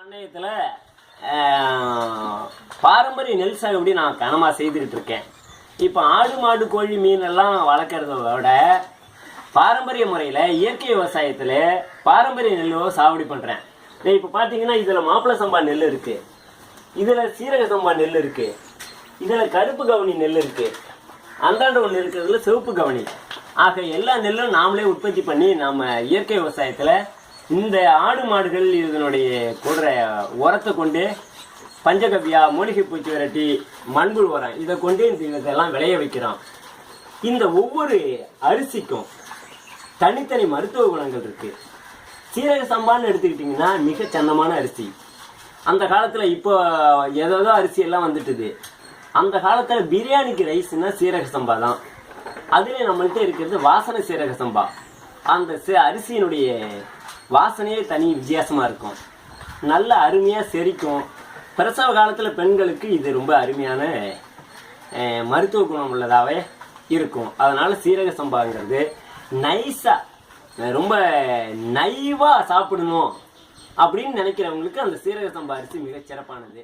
பண்ணையத்தில் பாரம்பரிய நெல் சாகுபடி நான் கனமாக செய்துக்கிட்டு இருக்கேன். இப்போ ஆடு மாடு கோழி மீன் எல்லாம் வளர்க்குறத விட பாரம்பரிய முறையில் இயற்கை விவசாயத்தில் பாரம்பரிய நெல் சாகுபடி பண்ணுறேன் இப்போ பார்த்தீங்கன்னா இதில் மாப்பிள சம்பா நெல் இருக்குது இதில் சீரக சம்பா நெல் இருக்குது இதில் கருப்பு கவனி நெல் இருக்குது அந்தாண்ட ஒன்று இருக்கிறதுல சிவப்பு கவனி. ஆக எல்லா நெல்லும் நாமளே உற்பத்தி பண்ணி நம்ம இயற்கை விவசாயத்தில் இந்த ஆடு மாடுகள் இதனுடைய கூடுற உரத்தை கொண்டு பஞ்சகவ்யா மூலிகை பூச்சி விரட்டி மண்புழு உரம் இதை கொண்டு இந்த இதெல்லாம் விளைய வைக்கிறோம் இந்த ஒவ்வொரு அரிசிக்கும் தனித்தனி மருத்துவ குணங்கள் இருக்கு. சீரக சம்பான்னு எடுத்துக்கிட்டிங்கன்னா மிக சன்னமான அரிசி. அந்த காலத்தில் இப்போ ஏதோ அரிசி எல்லாம் வந்துட்டுது. அந்த காலத்தில் பிரியாணிக்கு ரைஸ்னால் சீரக சம்பா தான். அதுலேயும் நம்மள்கிட்ட இருக்கிறது வாசனை சீரக சம்பா. அந்த அரிசியினுடைய வாசனையே தனி வித்தியாசமாக இருக்கும். நல்ல அருமையாக செரிக்கும். பிரசவ காலத்தில் பெண்களுக்கு இது ரொம்ப அருமையான மருத்துவ குணம் உள்ளதாகவே இருக்கும். அதனால் சீரக சம்பாங்கிறது நைஸாக ரொம்ப நைவாக சாப்பிடணும் அப்படின்னு நினைக்கிறவங்களுக்கு அந்த சீரக சம்பா அரிசி மிகச் சிறப்பானது